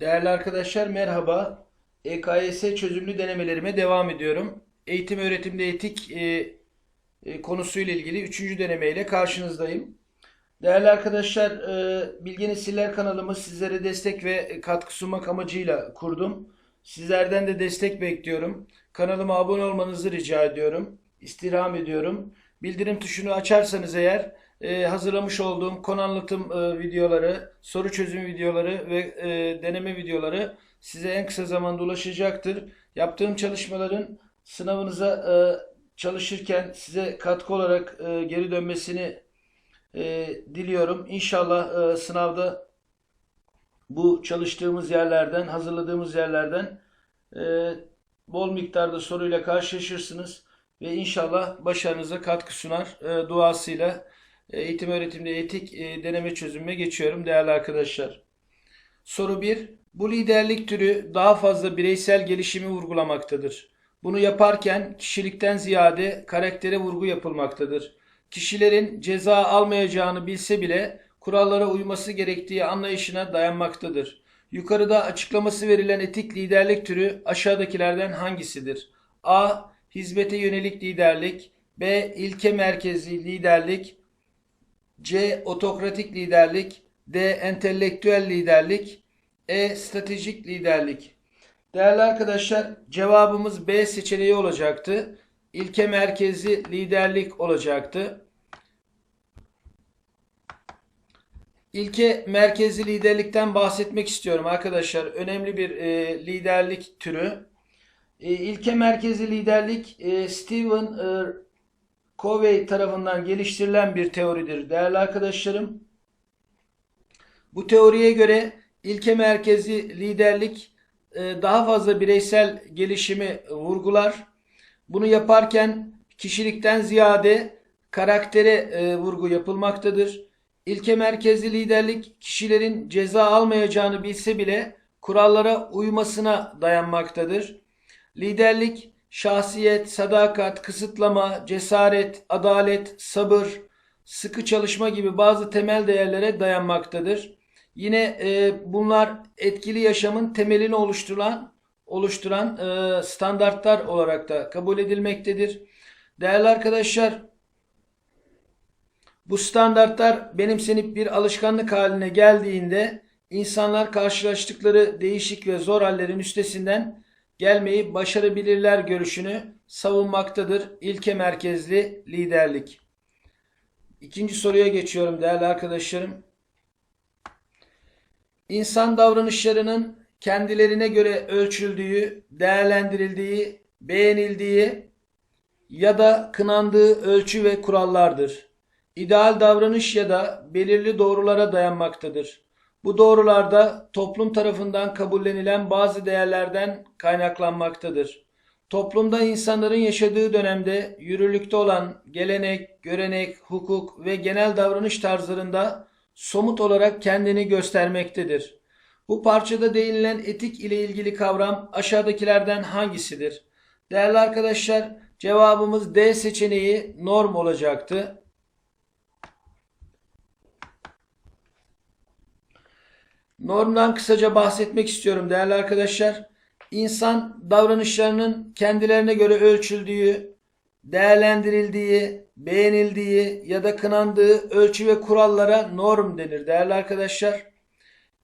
Değerli arkadaşlar merhaba. EKYS çözümlü denemelerime devam ediyorum. Eğitim öğretimde etik e, e, konusuyla ilgili 3. denemeyle karşınızdayım. Değerli arkadaşlar, e, Bilgi Nesiller kanalımı sizlere destek ve katkı sunmak amacıyla kurdum. Sizlerden de destek bekliyorum. Kanalıma abone olmanızı rica ediyorum. İstirham ediyorum. Bildirim tuşunu açarsanız eğer e, hazırlamış olduğum konu anlatım e, videoları, soru çözüm videoları ve e, deneme videoları size en kısa zamanda ulaşacaktır. Yaptığım çalışmaların sınavınıza e, çalışırken size katkı olarak e, geri dönmesini e, diliyorum. İnşallah e, sınavda bu çalıştığımız yerlerden, hazırladığımız yerlerden e, bol miktarda soruyla karşılaşırsınız ve inşallah başarınıza katkı sunar e, duasıyla eğitim öğretimde etik e, deneme çözümüne geçiyorum değerli arkadaşlar. Soru 1. Bu liderlik türü daha fazla bireysel gelişimi vurgulamaktadır. Bunu yaparken kişilikten ziyade karaktere vurgu yapılmaktadır. Kişilerin ceza almayacağını bilse bile kurallara uyması gerektiği anlayışına dayanmaktadır. Yukarıda açıklaması verilen etik liderlik türü aşağıdakilerden hangisidir? A. Hizmete yönelik liderlik B. ilke merkezli liderlik C. Otokratik liderlik D. Entelektüel liderlik E. Stratejik liderlik Değerli arkadaşlar cevabımız B seçeneği olacaktı. İlke merkezli liderlik olacaktı. İlke merkezli liderlikten bahsetmek istiyorum arkadaşlar. Önemli bir e, liderlik türü. E, ilke merkezli liderlik e, Stephen e, Covey tarafından geliştirilen bir teoridir değerli arkadaşlarım. Bu teoriye göre ilke merkezli liderlik e, daha fazla bireysel gelişimi vurgular. Bunu yaparken kişilikten ziyade karaktere e, vurgu yapılmaktadır. İlke merkezli liderlik kişilerin ceza almayacağını bilse bile kurallara uymasına dayanmaktadır. Liderlik şahsiyet, sadakat, kısıtlama, cesaret, adalet, sabır, sıkı çalışma gibi bazı temel değerlere dayanmaktadır. Yine e, bunlar etkili yaşamın temelini oluşturan oluşturan e, standartlar olarak da kabul edilmektedir. Değerli arkadaşlar, bu standartlar benimsenip bir alışkanlık haline geldiğinde insanlar karşılaştıkları değişik ve zor hallerin üstesinden gelmeyi başarabilirler görüşünü savunmaktadır ilke merkezli liderlik. İkinci soruya geçiyorum değerli arkadaşlarım. İnsan davranışlarının kendilerine göre ölçüldüğü, değerlendirildiği, beğenildiği ya da kınandığı ölçü ve kurallardır. İdeal davranış ya da belirli doğrulara dayanmaktadır. Bu doğrularda toplum tarafından kabullenilen bazı değerlerden kaynaklanmaktadır. Toplumda insanların yaşadığı dönemde yürürlükte olan gelenek, görenek, hukuk ve genel davranış tarzlarında somut olarak kendini göstermektedir. Bu parçada değinilen etik ile ilgili kavram aşağıdakilerden hangisidir? Değerli arkadaşlar cevabımız D seçeneği norm olacaktı. Normdan kısaca bahsetmek istiyorum değerli arkadaşlar. İnsan davranışlarının kendilerine göre ölçüldüğü, değerlendirildiği, beğenildiği ya da kınandığı ölçü ve kurallara norm denir değerli arkadaşlar.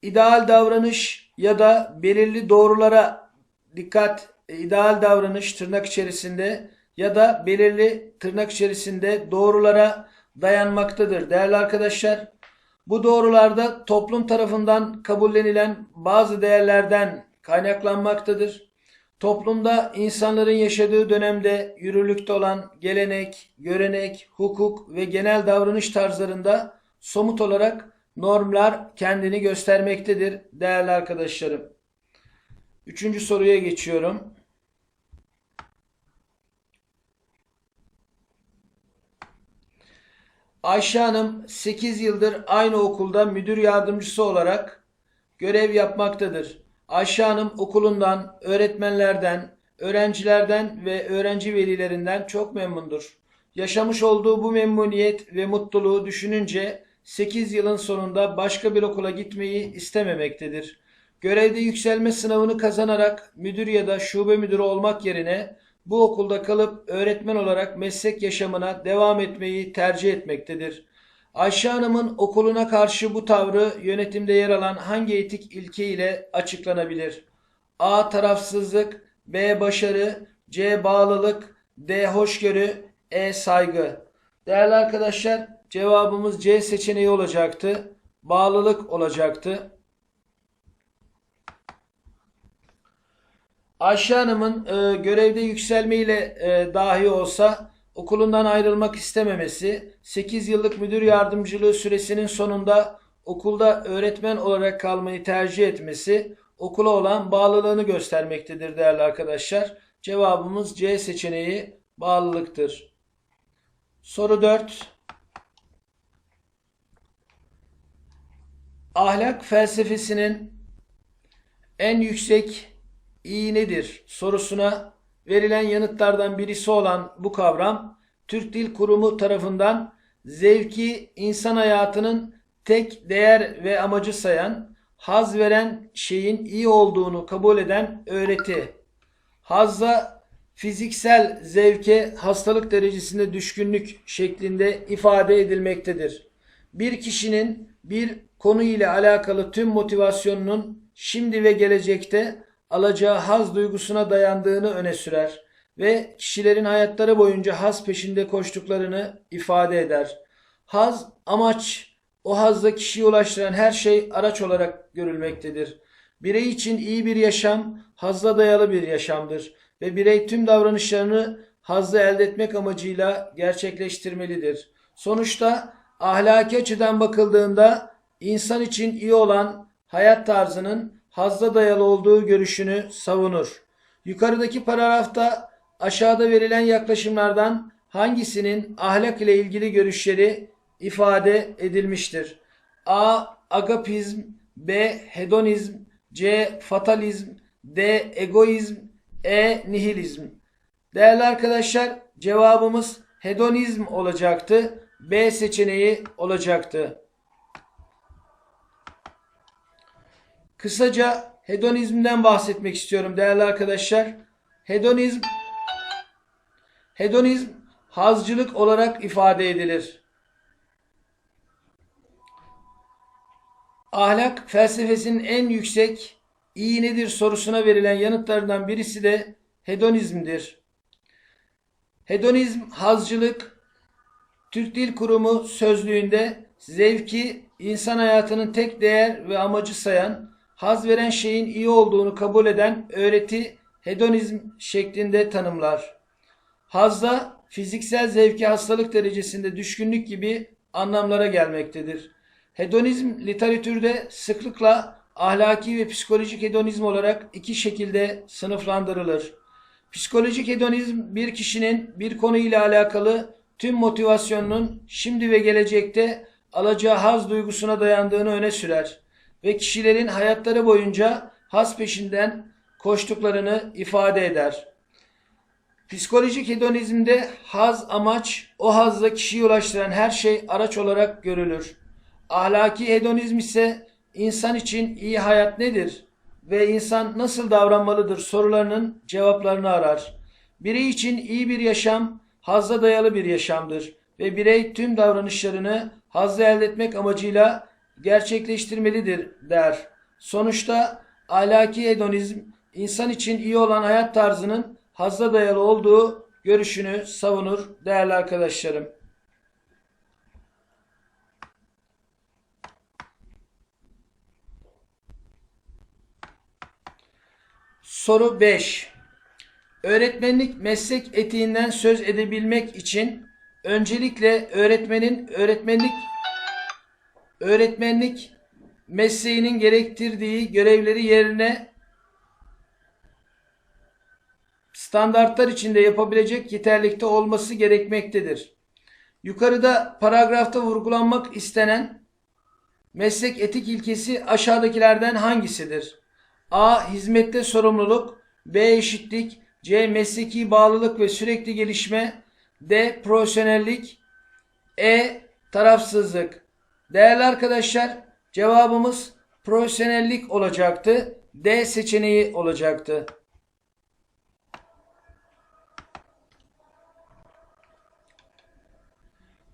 İdeal davranış ya da belirli doğrulara dikkat, ideal davranış tırnak içerisinde ya da belirli tırnak içerisinde doğrulara dayanmaktadır değerli arkadaşlar. Bu doğrularda toplum tarafından kabullenilen bazı değerlerden kaynaklanmaktadır. Toplumda insanların yaşadığı dönemde yürürlükte olan gelenek, görenek, hukuk ve genel davranış tarzlarında somut olarak normlar kendini göstermektedir değerli arkadaşlarım. Üçüncü soruya geçiyorum. Ayşe Hanım 8 yıldır aynı okulda müdür yardımcısı olarak görev yapmaktadır. Ayşe Hanım okulundan, öğretmenlerden, öğrencilerden ve öğrenci velilerinden çok memnundur. Yaşamış olduğu bu memnuniyet ve mutluluğu düşününce 8 yılın sonunda başka bir okula gitmeyi istememektedir. görevde yükselme sınavını kazanarak müdür ya da şube müdürü olmak yerine bu okulda kalıp öğretmen olarak meslek yaşamına devam etmeyi tercih etmektedir. Ayşe Hanım'ın okuluna karşı bu tavrı yönetimde yer alan hangi etik ilke ile açıklanabilir? A. Tarafsızlık B. Başarı C. Bağlılık D. Hoşgörü E. Saygı Değerli arkadaşlar cevabımız C seçeneği olacaktı. Bağlılık olacaktı. Ayşe Hanım'ın e, görevde yükselmeyle e, dahi olsa okulundan ayrılmak istememesi, 8 yıllık müdür yardımcılığı süresinin sonunda okulda öğretmen olarak kalmayı tercih etmesi okula olan bağlılığını göstermektedir değerli arkadaşlar. Cevabımız C seçeneği bağlılıktır. Soru 4. Ahlak felsefesinin en yüksek iyi nedir sorusuna verilen yanıtlardan birisi olan bu kavram Türk Dil Kurumu tarafından zevki insan hayatının tek değer ve amacı sayan, haz veren şeyin iyi olduğunu kabul eden öğreti. Hazza fiziksel zevke hastalık derecesinde düşkünlük şeklinde ifade edilmektedir. Bir kişinin bir konu ile alakalı tüm motivasyonunun şimdi ve gelecekte alacağı haz duygusuna dayandığını öne sürer ve kişilerin hayatları boyunca haz peşinde koştuklarını ifade eder. Haz amaç, o hazda kişiyi ulaştıran her şey araç olarak görülmektedir. Birey için iyi bir yaşam hazla dayalı bir yaşamdır ve birey tüm davranışlarını hazzı elde etmek amacıyla gerçekleştirmelidir. Sonuçta ahlaki açıdan bakıldığında insan için iyi olan hayat tarzının hazda dayalı olduğu görüşünü savunur. Yukarıdaki paragrafta aşağıda verilen yaklaşımlardan hangisinin ahlak ile ilgili görüşleri ifade edilmiştir? A. Agapizm B. Hedonizm C. Fatalizm D. Egoizm E. Nihilizm Değerli arkadaşlar cevabımız hedonizm olacaktı. B seçeneği olacaktı. Kısaca hedonizmden bahsetmek istiyorum değerli arkadaşlar. Hedonizm hedonizm hazcılık olarak ifade edilir. Ahlak felsefesinin en yüksek iyi nedir sorusuna verilen yanıtlardan birisi de hedonizmdir. Hedonizm hazcılık Türk Dil Kurumu sözlüğünde zevki insan hayatının tek değer ve amacı sayan haz veren şeyin iyi olduğunu kabul eden öğreti hedonizm şeklinde tanımlar. Hazda fiziksel zevki hastalık derecesinde düşkünlük gibi anlamlara gelmektedir. Hedonizm literatürde sıklıkla ahlaki ve psikolojik hedonizm olarak iki şekilde sınıflandırılır. Psikolojik hedonizm bir kişinin bir konu ile alakalı tüm motivasyonunun şimdi ve gelecekte alacağı haz duygusuna dayandığını öne sürer ve kişilerin hayatları boyunca haz peşinden koştuklarını ifade eder. Psikolojik hedonizmde haz amaç, o hazla kişiyi ulaştıran her şey araç olarak görülür. Ahlaki hedonizm ise insan için iyi hayat nedir ve insan nasıl davranmalıdır sorularının cevaplarını arar. Birey için iyi bir yaşam hazza dayalı bir yaşamdır ve birey tüm davranışlarını hazzı elde etmek amacıyla gerçekleştirmelidir der. Sonuçta ahlaki hedonizm insan için iyi olan hayat tarzının hazza dayalı olduğu görüşünü savunur değerli arkadaşlarım. Soru 5. Öğretmenlik meslek etiğinden söz edebilmek için öncelikle öğretmenin öğretmenlik öğretmenlik mesleğinin gerektirdiği görevleri yerine standartlar içinde yapabilecek yeterlikte olması gerekmektedir. Yukarıda paragrafta vurgulanmak istenen meslek etik ilkesi aşağıdakilerden hangisidir? A. Hizmette sorumluluk B. Eşitlik C. Mesleki bağlılık ve sürekli gelişme D. Profesyonellik E. Tarafsızlık Değerli arkadaşlar cevabımız profesyonellik olacaktı. D seçeneği olacaktı.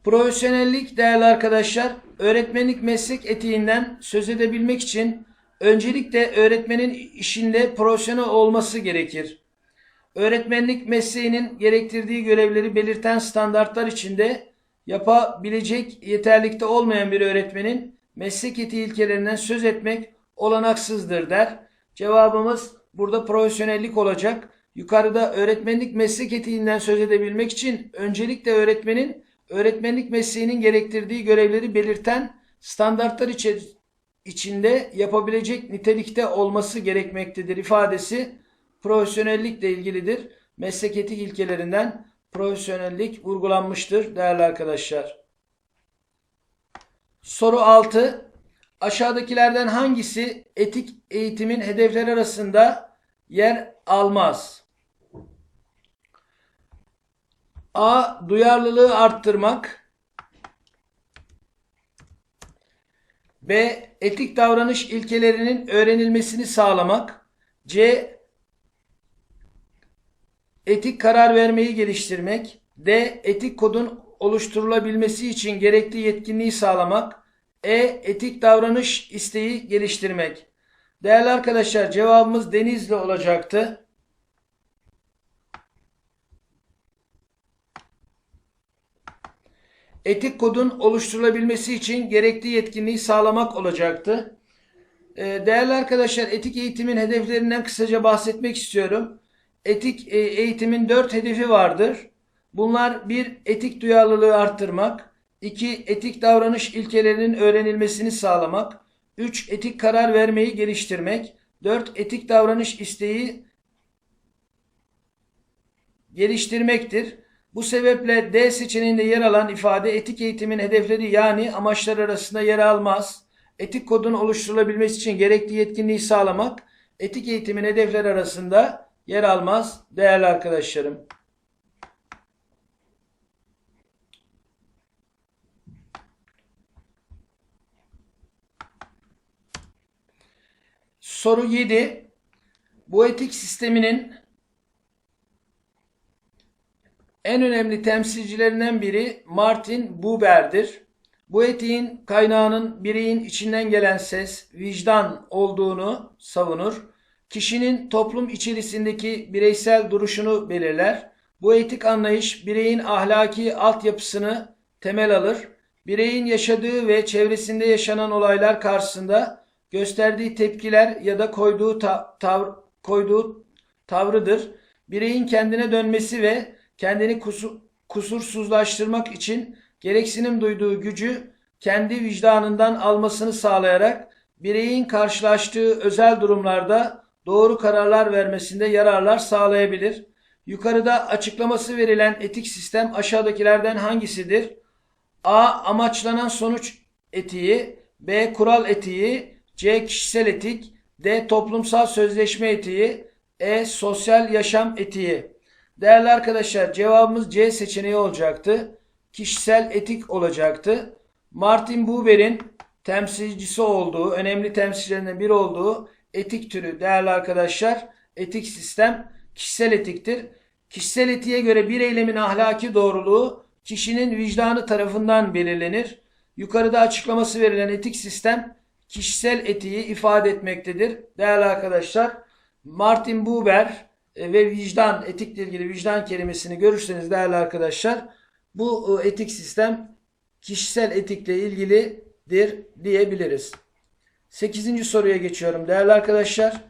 Profesyonellik değerli arkadaşlar, öğretmenlik meslek etiğinden söz edebilmek için öncelikle öğretmenin işinde profesyonel olması gerekir. Öğretmenlik mesleğinin gerektirdiği görevleri belirten standartlar içinde yapabilecek yeterlikte olmayan bir öğretmenin meslek etiği ilkelerinden söz etmek olanaksızdır der. Cevabımız burada profesyonellik olacak. Yukarıda öğretmenlik meslek etiğinden söz edebilmek için öncelikle öğretmenin öğretmenlik mesleğinin gerektirdiği görevleri belirten standartlar içi- içinde yapabilecek nitelikte olması gerekmektedir ifadesi profesyonellikle ilgilidir. Meslek etik ilkelerinden profesyonellik vurgulanmıştır değerli arkadaşlar. Soru 6. Aşağıdakilerden hangisi etik eğitimin hedefleri arasında yer almaz? A. Duyarlılığı arttırmak. B. Etik davranış ilkelerinin öğrenilmesini sağlamak. C. Etik karar vermeyi geliştirmek. D. Etik kodun oluşturulabilmesi için gerekli yetkinliği sağlamak. E. Etik davranış isteği geliştirmek. Değerli arkadaşlar cevabımız Denizli olacaktı. Etik kodun oluşturulabilmesi için gerekli yetkinliği sağlamak olacaktı. Ee, Değerli arkadaşlar etik eğitimin hedeflerinden kısaca bahsetmek istiyorum. Etik e, eğitimin dört hedefi vardır. Bunlar bir etik duyarlılığı arttırmak, iki etik davranış ilkelerinin öğrenilmesini sağlamak, üç etik karar vermeyi geliştirmek, dört etik davranış isteği geliştirmektir. Bu sebeple D seçeneğinde yer alan ifade etik eğitimin hedefleri yani amaçlar arasında yer almaz. Etik kodun oluşturulabilmesi için gerekli yetkinliği sağlamak etik eğitimin hedefleri arasında yer almaz değerli arkadaşlarım. Soru 7. Bu etik sisteminin en önemli temsilcilerinden biri Martin Buber'dir. Bu etiğin kaynağının bireyin içinden gelen ses, vicdan olduğunu savunur. Kişinin toplum içerisindeki bireysel duruşunu belirler. Bu etik anlayış bireyin ahlaki altyapısını temel alır. Bireyin yaşadığı ve çevresinde yaşanan olaylar karşısında gösterdiği tepkiler ya da koyduğu ta- tav- koyduğu tavrıdır. Bireyin kendine dönmesi ve kendini kusu- kusursuzlaştırmak için gereksinim duyduğu gücü kendi vicdanından almasını sağlayarak bireyin karşılaştığı özel durumlarda doğru kararlar vermesinde yararlar sağlayabilir. Yukarıda açıklaması verilen etik sistem aşağıdakilerden hangisidir? A. Amaçlanan sonuç etiği B. Kural etiği C. Kişisel etik D. Toplumsal sözleşme etiği E. Sosyal yaşam etiği Değerli arkadaşlar cevabımız C seçeneği olacaktı. Kişisel etik olacaktı. Martin Buber'in temsilcisi olduğu, önemli temsilcilerinden biri olduğu etik türü değerli arkadaşlar etik sistem kişisel etiktir. Kişisel etiğe göre bir eylemin ahlaki doğruluğu kişinin vicdanı tarafından belirlenir. Yukarıda açıklaması verilen etik sistem kişisel etiği ifade etmektedir. Değerli arkadaşlar Martin Buber e, ve vicdan, etikle ilgili vicdan kelimesini görürseniz değerli arkadaşlar bu e, etik sistem kişisel etikle ilgilidir diyebiliriz. 8. soruya geçiyorum değerli arkadaşlar.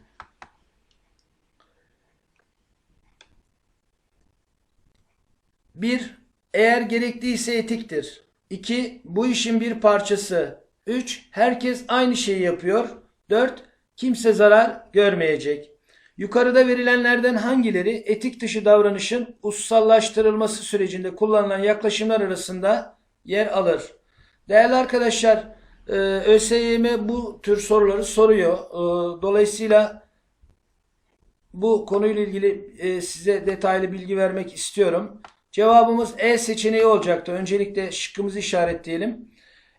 Bir, eğer gerekliyse etiktir. 2. Bu işin bir parçası. 3. Herkes aynı şeyi yapıyor. 4. Kimse zarar görmeyecek. Yukarıda verilenlerden hangileri etik dışı davranışın ussallaştırılması sürecinde kullanılan yaklaşımlar arasında yer alır? Değerli arkadaşlar, e, ÖSYM bu tür soruları soruyor. E, Dolayısıyla bu konuyla ilgili e, size detaylı bilgi vermek istiyorum. Cevabımız E seçeneği olacaktı. Öncelikle şıkkımızı işaretleyelim.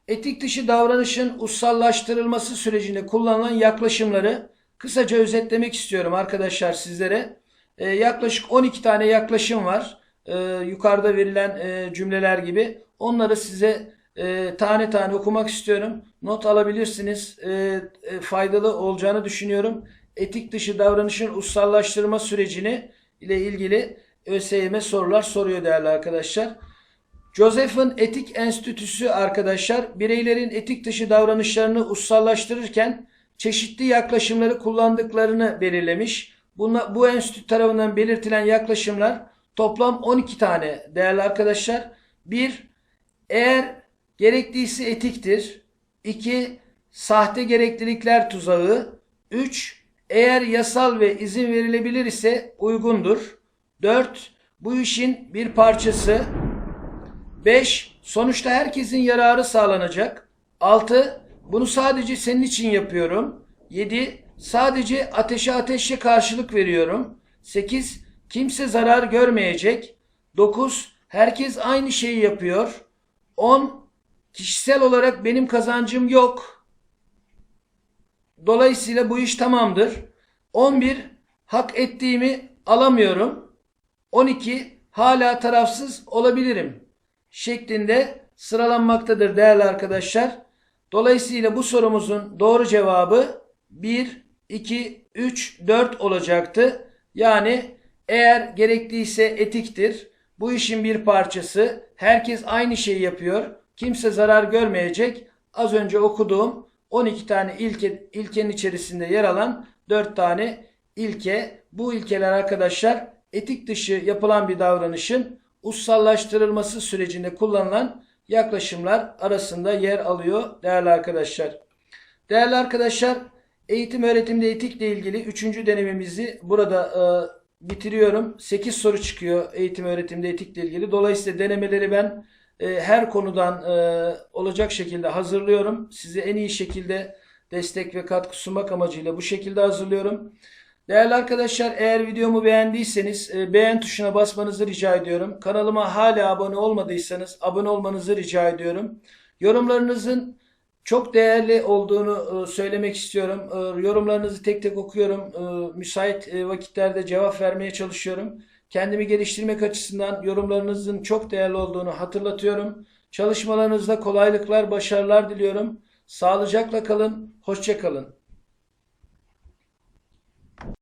Etik dışı davranışın ussallaştırılması sürecinde kullanılan yaklaşımları kısaca özetlemek istiyorum arkadaşlar sizlere. Ee, yaklaşık 12 tane yaklaşım var. Ee, yukarıda verilen e, cümleler gibi. Onları size e, tane tane okumak istiyorum. Not alabilirsiniz. E, e, faydalı olacağını düşünüyorum. Etik dışı davranışın ussallaştırma sürecini ile ilgili ÖSYM sorular soruyor değerli arkadaşlar. Joseph'ın Etik Enstitüsü arkadaşlar bireylerin etik dışı davranışlarını ussallaştırırken çeşitli yaklaşımları kullandıklarını belirlemiş. Buna, bu enstitü tarafından belirtilen yaklaşımlar toplam 12 tane değerli arkadaşlar. 1. Eğer gerekliyse etiktir. 2. Sahte gereklilikler tuzağı. 3. Eğer yasal ve izin verilebilir ise uygundur. 4. Bu işin bir parçası. 5. Sonuçta herkesin yararı sağlanacak. 6. Bunu sadece senin için yapıyorum. 7. Sadece ateşe ateşle karşılık veriyorum. 8. Kimse zarar görmeyecek. 9. Herkes aynı şeyi yapıyor. 10. Kişisel olarak benim kazancım yok. Dolayısıyla bu iş tamamdır. 11. Hak ettiğimi alamıyorum. 12. Hala tarafsız olabilirim şeklinde sıralanmaktadır değerli arkadaşlar. Dolayısıyla bu sorumuzun doğru cevabı 1, 2, 3, 4 olacaktı. Yani eğer gerekliyse etiktir. Bu işin bir parçası. Herkes aynı şeyi yapıyor. Kimse zarar görmeyecek. Az önce okuduğum 12 tane ilke, ilkenin içerisinde yer alan 4 tane ilke. Bu ilkeler arkadaşlar etik dışı yapılan bir davranışın ussallaştırılması sürecinde kullanılan yaklaşımlar arasında yer alıyor değerli arkadaşlar. Değerli arkadaşlar eğitim öğretimde etikle ilgili 3. denememizi burada e, bitiriyorum. 8 soru çıkıyor eğitim öğretimde etikle ilgili. Dolayısıyla denemeleri ben e, her konudan e, olacak şekilde hazırlıyorum. Size en iyi şekilde destek ve katkı sunmak amacıyla bu şekilde hazırlıyorum. Değerli arkadaşlar eğer videomu beğendiyseniz e, beğen tuşuna basmanızı rica ediyorum. Kanalıma hala abone olmadıysanız abone olmanızı rica ediyorum. Yorumlarınızın çok değerli olduğunu söylemek istiyorum. Yorumlarınızı tek tek okuyorum. Müsait vakitlerde cevap vermeye çalışıyorum. Kendimi geliştirmek açısından yorumlarınızın çok değerli olduğunu hatırlatıyorum. Çalışmalarınızda kolaylıklar, başarılar diliyorum. Sağlıcakla kalın, hoşça kalın.